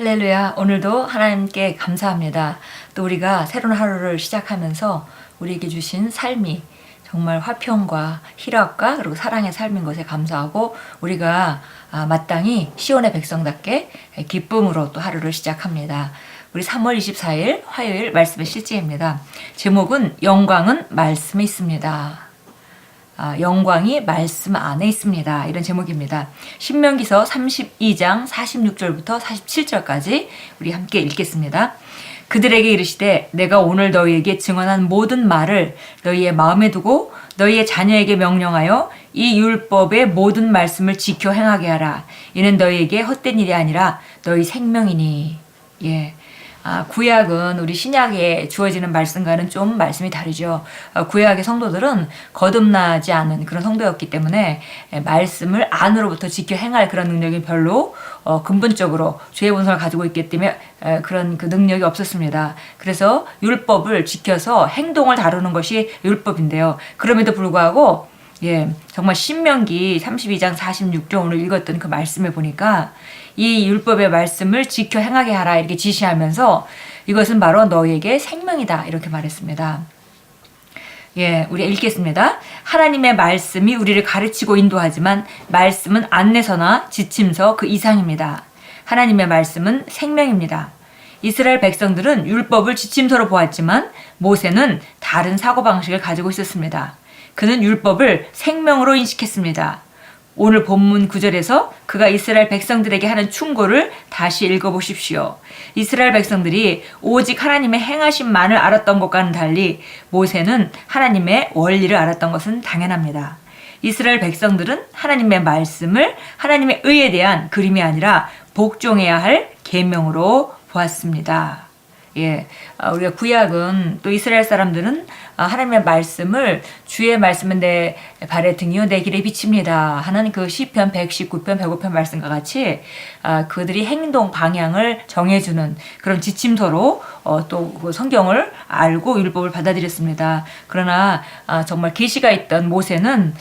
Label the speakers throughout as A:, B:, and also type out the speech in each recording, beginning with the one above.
A: 할렐루야. 오늘도 하나님께 감사합니다. 또 우리가 새로운 하루를 시작하면서 우리에게 주신 삶이 정말 화평과 희락과 그리고 사랑의 삶인 것에 감사하고 우리가 아, 마땅히 시온의 백성답게 기쁨으로 또 하루를 시작합니다. 우리 3월 24일 화요일 말씀의 실제입니다. 제목은 영광은 말씀에 있습니다. 아, 영광이 말씀 안에 있습니다. 이런 제목입니다. 신명기서 32장 46절부터 47절까지 우리 함께 읽겠습니다. 그들에게 이르시되 내가 오늘 너희에게 증언한 모든 말을 너희의 마음에 두고 너희의 자녀에게 명령하여 이 율법의 모든 말씀을 지켜 행하게 하라. 이는 너희에게 헛된 일이 아니라 너희 생명이니. 예. 아, 구약은 우리 신약에 주어지는 말씀과는 좀 말씀이 다르죠. 아, 구약의 성도들은 거듭나지 않은 그런 성도였기 때문에 에, 말씀을 안으로부터 지켜 행할 그런 능력이 별로 어, 근본적으로 죄의 본성을 가지고 있기 때문에 에, 그런 그 능력이 없었습니다. 그래서 율법을 지켜서 행동을 다루는 것이 율법인데요. 그럼에도 불구하고 예, 정말 신명기 32장 46절 오늘 읽었던 그 말씀에 보니까 이 율법의 말씀을 지켜 행하게 하라 이렇게 지시하면서 이것은 바로 너희에게 생명이다 이렇게 말했습니다. 예, 우리 읽겠습니다. 하나님의 말씀이 우리를 가르치고 인도하지만 말씀은 안내서나 지침서 그 이상입니다. 하나님의 말씀은 생명입니다. 이스라엘 백성들은 율법을 지침서로 보았지만 모세는 다른 사고방식을 가지고 있었습니다. 그는 율법을 생명으로 인식했습니다. 오늘 본문 구절에서 그가 이스라엘 백성들에게 하는 충고를 다시 읽어보십시오. 이스라엘 백성들이 오직 하나님의 행하심만을 알았던 것과는 달리 모세는 하나님의 원리를 알았던 것은 당연합니다. 이스라엘 백성들은 하나님의 말씀을 하나님의 의에 대한 그림이 아니라 복종해야 할 계명으로 보았습니다. 예, 아, 우리가 구약은 또 이스라엘 사람들은 아, 하나님의 말씀을 주의 말씀은 내 발의 등이요 내 길에 비칩니다 하는 그 시편 119편 105편 말씀과 같이 아, 그들이 행동 방향을 정해주는 그런 지침서로 어, 또그 성경을 알고 율법을 받아들였습니다. 그러나 정말 계시가 있던 모세는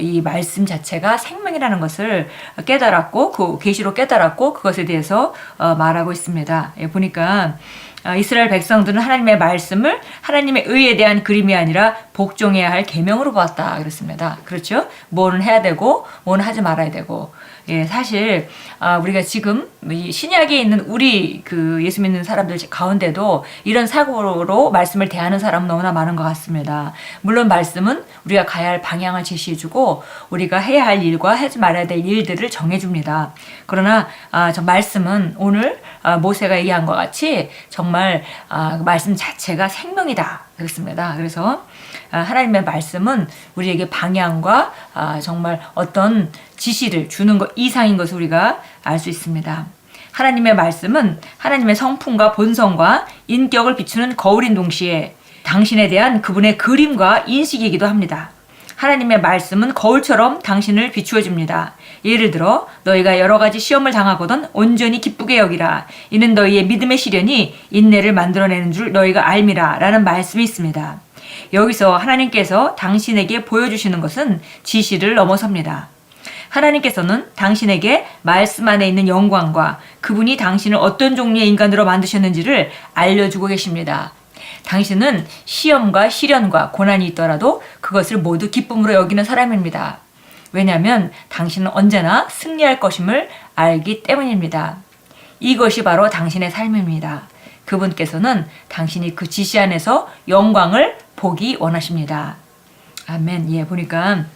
A: 이 말씀 자체가 생명이라는 것을 깨달았고 그 계시로 깨달았고 그것에 대해서 어, 말하고 있습니다. 예, 보니까 아, 이스라엘 백성들은 하나님의 말씀을 하나님의 의에 대한 그 림이 아니라 복종해야 할 계명으로 보았다 그랬습니다. 그렇죠? 뭐는 해야 되고 뭐는 하지 말아야 되고 예, 사실 아, 우리가 지금 이 신약에 있는 우리 그 예수 믿는 사람들 가운데도 이런 사고로 말씀을 대하는 사람은 너무나 많은 것 같습니다. 물론 말씀은 우리가 가야 할 방향을 제시해주고 우리가 해야 할 일과 하지 말아야 될 일들을 정해줍니다. 그러나 아, 저 말씀은 오늘 아, 모세가 얘기한 것 같이 정말 아, 그 말씀 자체가 생명이다 그렇습니다. 그래서 아, 하나님의 말씀은 우리에게 방향과 아, 정말 어떤 지시를 주는 것 이상인 것을 우리가 알 수 있습니다. 하나님의 말씀은 하나님의 성품과 본성과 인격을 비추는 거울인 동시에 당신에 대한 그분의 그림과 인식이기도 합니다. 하나님의 말씀은 거울처럼 당신을 비추어 줍니다. 예를 들어 너희가 여러 가지 시험을 당하거든 온전히 기쁘게 여기라. 이는 너희의 믿음의 시련이 인내를 만들어내는 줄 너희가 알미라. 라는 말씀이 있습니다. 여기서 하나님께서 당신에게 보여주시는 것은 지시를 넘어섭니다. 하나님께서는 당신에게 말씀 안에 있는 영광과 그분이 당신을 어떤 종류의 인간으로 만드셨는지를 알려주고 계십니다. 당신은 시험과 시련과 고난이 있더라도 그것을 모두 기쁨으로 여기는 사람입니다. 왜냐하면 당신은 언제나 승리할 것임을 알기 때문입니다. 이것이 바로 당신의 삶입니다. 그분께서는 당신이 그 지시 안에서 영광을 보기 원하십니다. 아멘. 예, 보니까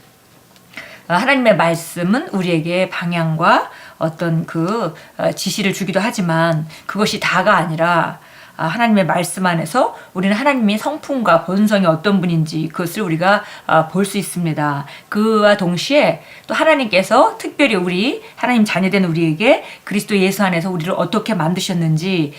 A: 하나님의 말씀은 우리에게 방향과 어떤 그 어, 지시를 주기도 하지만 그것이 다가 아니라 아, 하나님의 말씀 안에서 우리는 하나님의 성품과 본성이 어떤 분인지 그것을 우리가 아, 볼수 있습니다. 그와 동시에 또 하나님께서 특별히 우리 하나님 자녀된 우리에게 그리스도 예수 안에서 우리를 어떻게 만드셨는지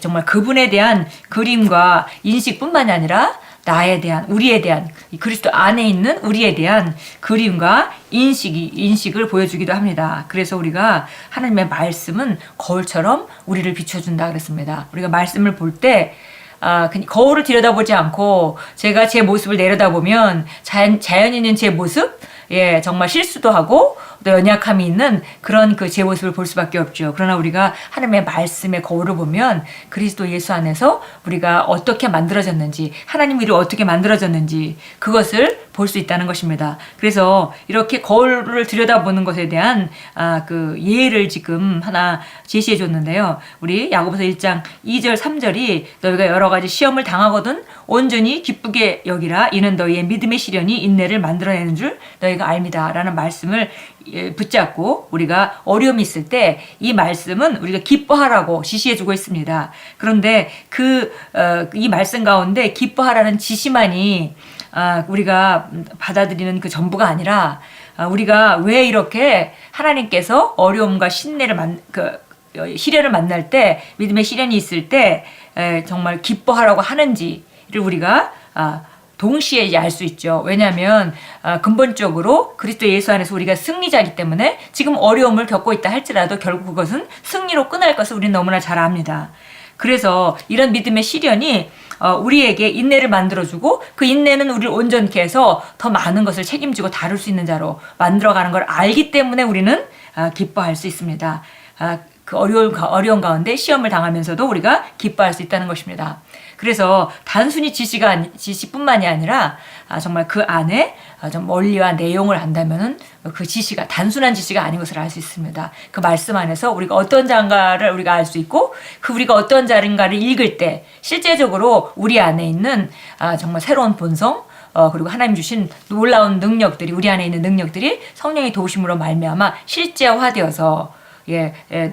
A: 정말 그분에 대한 그림과 인식뿐만이 아니라 나에 대한 우리에 대한 그리스도 안에 있는 우리에 대한 그림과 인식이 인식을 보여주기도 합니다. 그래서 우리가 하나님의 말씀은 거울처럼 우리를 비춰준다 그랬습니다. 우리가 말씀을 볼때 아, 거울을 들여다보지 않고 제가 제 모습을 내려다보면 자연, 자연인인 제 모습, 예, 정말 실수도 하고, 또 연약함이 있는 그런 그 제 모습을 볼 수밖에 없죠. 그러나 우리가 하나님의 말씀의 거울을 보면 그리스도 예수 안에서 우리가 어떻게 만들어졌는지 하나님 일이 어떻게 만들어졌는지 그것을 볼 수 있다는 것입니다. 그래서 이렇게 거울을 들여다보는 것에 대한 아, 그 예를 지금 하나 제시해 줬는데요. 우리 야고보서 1장 2절 3절이 너희가 여러 가지 시험을 당하거든 온전히 기쁘게 여기라 이는 너희의 믿음의 시련이 인내를 만들어내는 줄 너희가 알미다라는 말씀을 예, 붙잡고 우리가 어려움이 있을 때 이 말씀은 우리가 기뻐하라고 지시해 주고 있습니다. 그런데 그이 말씀 가운데 기뻐하라는 지시만이 아, 우리가 받아들이는 그 전부가 아니라 아, 우리가 왜 이렇게 하나님께서 어려움과 신뢰를 만, 그, 어, 시련을 만날 때 믿음의 시련이 있을 때 에, 정말 기뻐하라고 하는지를 우리가 아, 동시에 알수 있죠. 왜냐하면 아, 근본적으로 그리스도 예수 안에서 우리가 승리자이기 때문에 지금 어려움을 겪고 있다 할지라도 결국 그것은 승리로 끝날 것을 우리는 너무나 잘 압니다. 그래서 이런 믿음의 시련이 어, 우리에게 인내를 만들어주고 그 인내는 우리를 온전케 해서 더 많은 것을 책임지고 다룰 수 있는 자로 만들어가는 걸 알기 때문에 우리는 아, 기뻐할 수 있습니다. 아, 그 어려운, 가- 어려운 가운데 시험을 당하면서도 우리가 기뻐할 수 있다는 것입니다. 그래서 단순히 지시가 지시뿐만이 아니라 아, 정말 그 안에 아, 좀 원리와 내용을 안다면은 그 지시가 단순한 지시가 아닌 것을 알 수 있습니다. 그 말씀 안에서 우리가 어떤 자인가를 우리가 알 수 있고 그 우리가 어떤 자인가를 읽을 때 실제적으로 우리 안에 있는 아, 정말 새로운 본성 어, 그리고 하나님 주신 놀라운 능력들이 우리 안에 있는 능력들이 성령의 도우심으로 말미암아 실제화되어서 예, 예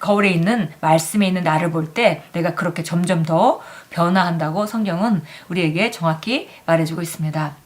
A: 거울에 있는 말씀에 있는 나를 볼 때 내가 그렇게 점점 더 변화한다고 성경은 우리에게 정확히 말해주고 있습니다.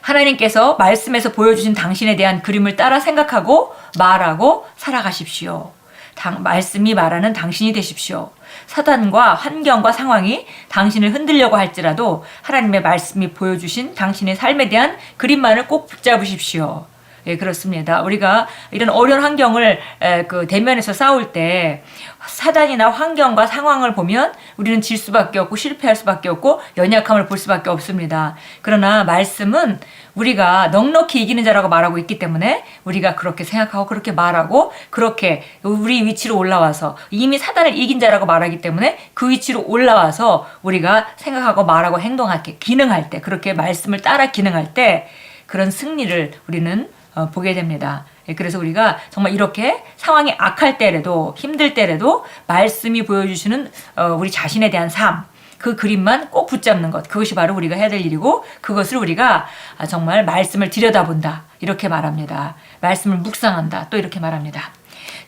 A: 하나님께서 말씀에서 보여주신 당신에 대한 그림을 따라 생각하고 말하고 살아가십시오. 당, 말씀이 말하는 당신이 되십시오. 사단과 환경과 상황이 당신을 흔들려고 할지라도 하나님의 말씀이 보여주신 당신의 삶에 대한 그림만을 꼭 붙잡으십시오. 예, 그렇습니다. 우리가 이런 어려운 환경을 에, 그 대면에서 싸울 때 사단이나 환경과 상황을 보면 우리는 질 수밖에 없고 실패할 수밖에 없고 연약함을 볼 수밖에 없습니다. 그러나 말씀은 우리가 넉넉히 이기는 자라고 말하고 있기 때문에 우리가 그렇게 생각하고 그렇게 말하고 그렇게 우리 위치로 올라와서 이미 사단을 이긴 자라고 말하기 때문에 그 위치로 올라와서 우리가 생각하고 말하고 행동하게 기능할 때 그렇게 말씀을 따라 기능할 때 그런 승리를 우리는 어, 보게 됩니다. 예, 그래서 우리가 정말 이렇게 상황이 악할 때라도 힘들 때라도 말씀이 보여주시는 어, 우리 자신에 대한 삶, 그 그림만 꼭 붙잡는 것 그것이 바로 우리가 해야 될 일이고 그것을 우리가 아, 정말 말씀을 들여다본다 이렇게 말합니다. 말씀을 묵상한다 또 이렇게 말합니다.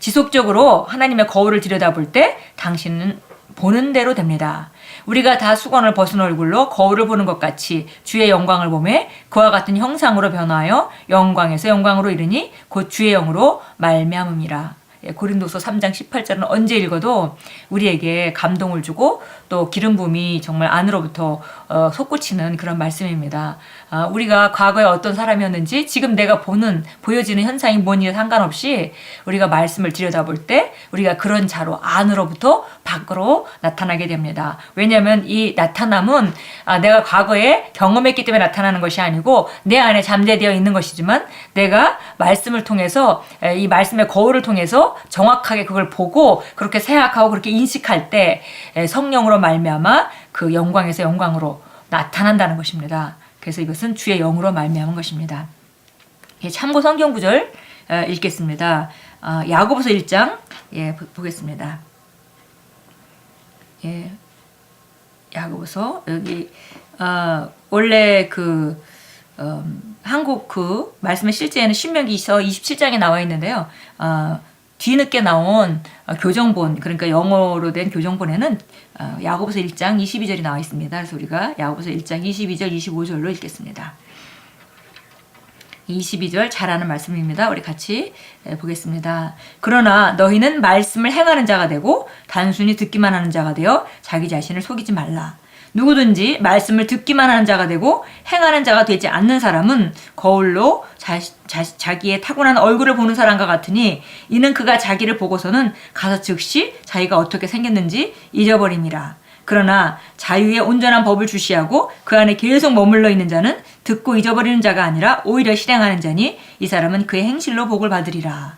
A: 지속적으로 하나님의 거울을 들여다볼 때 당신은 보는 대로 됩니다. 우리가 다 수건을 벗은 얼굴로 거울을 보는 것 같이 주의 영광을 보매 그와 같은 형상으로 변화하여 영광에서 영광으로 이르니 곧 주의 영으로 말미암음이라. 예, 고린도서 3장 18절은 언제 읽어도 우리에게 감동을 주고 또 기름 부음이 정말 안으로부터 어, 솟구치는 그런 말씀입니다. 아, 우리가 과거에 어떤 사람이었는지 지금 내가 보는 보여지는 현상이 뭐니 상관없이 우리가 말씀을 들여다볼 때 우리가 그런 자로 안으로부터 밖으로 나타나게 됩니다. 왜냐하면 이 나타남은 아, 내가 과거에 경험했기 때문에 나타나는 것이 아니고 내 안에 잠재되어 있는 것이지만 내가 말씀을 통해서 에, 이 말씀의 거울을 통해서 정확하게 그걸 보고 그렇게 생각하고 그렇게 인식할 때 에, 성령으로 말미암아 그 영광에서 영광으로 나타난다는 것입니다. 그래서 이것은 주의 영으로 말미암은 것입니다. 예, 참고 성경 구절 어, 읽겠습니다. 어, 야고보서 1장 예, 보- 보겠습니다. 예, 야고보서 여기 어, 원래 그 음, 한국 그 말씀의 실제에는 신명기서 27장에 나와 있는데요. 어, 뒤늦게 나온 어, 교정본 그러니까 영어로 된 교정본에는 어, 야고보서 1장 22절이 나와 있습니다. 그래서 우리가 야고보서 1장 22절 25절로 읽겠습니다. 22절 잘하는 말씀입니다. 우리 같이 예, 보겠습니다. 그러나 너희는 말씀을 행하는 자가 되고 단순히 듣기만 하는 자가 되어 자기 자신을 속이지 말라. 누구든지 말씀을 듣기만 하는 자가 되고 행하는 자가 되지 않는 사람은 거울로 자, 자, 기의 타고난 얼굴을 보는 사람과 같으니 이는 그가 자기를 보고서는 가서 즉시 자기가 어떻게 생겼는지 잊어버립니다. 그러나 자유의 온전한 법을 주시하고 그 안에 계속 머물러 있는 자는 듣고 잊어버리는 자가 아니라 오히려 실행하는 자니 이 사람은 그의 행실로 복을 받으리라.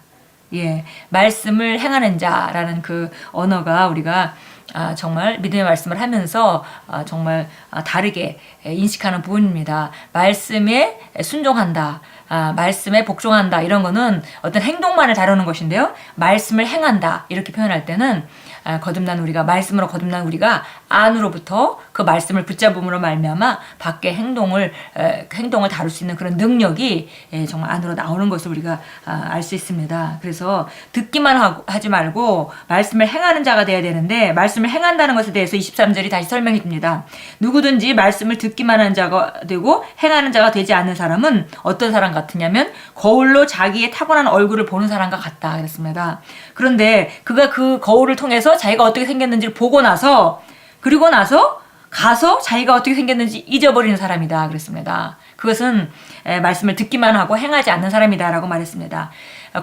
A: 예, 말씀을 행하는 자라는 그 언어가 우리가 아, 정말 믿음의 말씀을 하면서 아, 정말 아, 다르게 에, 인식하는 부분입니다. 말씀에 순종한다. 아, 말씀에 복종한다. 이런 거는 어떤 행동만을 다루는 것인데요. 말씀을 행한다. 이렇게 표현할 때는 아, 거듭난 우리가 말씀으로 거듭난 우리가 안으로부터 그 말씀을 붙잡음으로 말미암아 밖에 행동을 에, 행동을 다룰 수 있는 그런 능력이 에, 정말 안으로 나오는 것을 우리가 아, 알수 있습니다. 그래서 듣기만 하고, 하지 말고 말씀을 행하는 자가 돼야 되는데 말씀을 행한다는 것에 대해서 23절이 다시 설명해 줍니다. 누구든지 말씀을 듣기만 하는 자가 되고 행하는 자가 되지 않는 사람은 어떤 사람 같으냐면 거울로 자기의 타고난 얼굴을 보는 사람과 같다 그랬습니다. 그런데 그가 그 거울을 통해서 자기가 어떻게 생겼는지를 보고 나서 그리고 나서 가서 자기가 어떻게 생겼는지 잊어버리는 사람이다 그랬습니다. 그것은 에, 말씀을 듣기만 하고 행하지 않는 사람이다라고 말했습니다.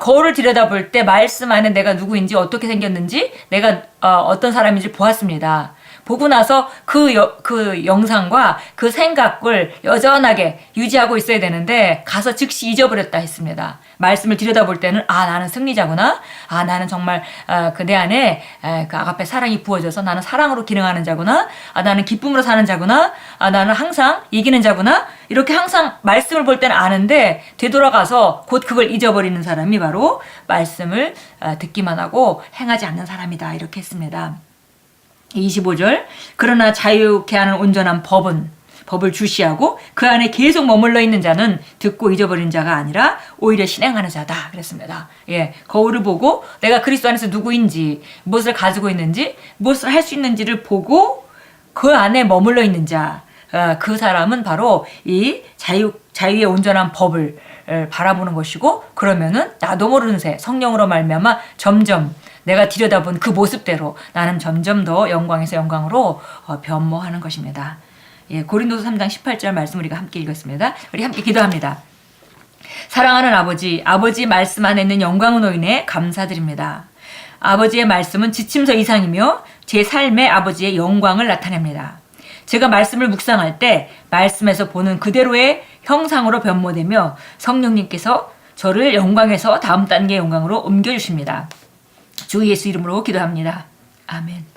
A: 거울을 들여다볼 때 말씀 안에 내가 누구인지 어떻게 생겼는지 내가 어, 떤 사람인지 보았습니다. 보고 나서 그, 여, 그 영상과 그 생각을 여전하게 유지하고 있어야 되는데 가서 즉시 잊어버렸다 했습니다. 말씀을 들여다볼 때는 아 나는 승리자구나. 아 나는 정말 아, 그내 안에 에, 그 아가페 사랑이 부어져서 나는 사랑으로 기능하는 자구나. 아 나는 기쁨으로 사는 자구나. 아 나는 항상 이기는 자구나. 이렇게 항상 말씀을 볼 때는 아는데 되돌아가서 곧 그걸 잊어버리는 사람이 바로 말씀을 아, 듣기만 하고 행하지 않는 사람이다 이렇게 했습니다. 25절 그러나 자유케 하는 온전한 법은 법을 주시하고 그 안에 계속 머물러 있는 자는 듣고 잊어버린 자가 아니라 오히려 실행하는 자다 그랬습니다. 예, 거울을 보고 내가 그리스도 안에서 누구인지 무엇을 가지고 있는지 무엇을 할 수 있는지를 보고 그 안에 머물러 있는 자, 어, 그 사람은 바로 이 자유 자유의 온전한 법을 에, 바라보는 것이고 그러면은 나도 모르는 새 성령으로 말미암아 점점 내가 들여다본 그 모습대로 나는 점점 더 영광에서 영광으로 어, 변모하는 것입니다. 예, 고린도서 3장 18절 말씀 우리가 함께 읽었습니다. 우리 함께 기도합니다. 사랑하는 아버지, 아버지 말씀 안에 있는 영광으로 인해 감사드립니다. 아버지의 말씀은 지침서 이상이며 제 삶의 아버지의 영광을 나타냅니다. 제가 말씀을 묵상할 때 말씀에서 보는 그대로의 형상으로 변모되며 성령님께서 저를 영광에서 다음 단계의 영광으로 옮겨주십니다. 주 예수 이름으로 기도합니다. 아멘.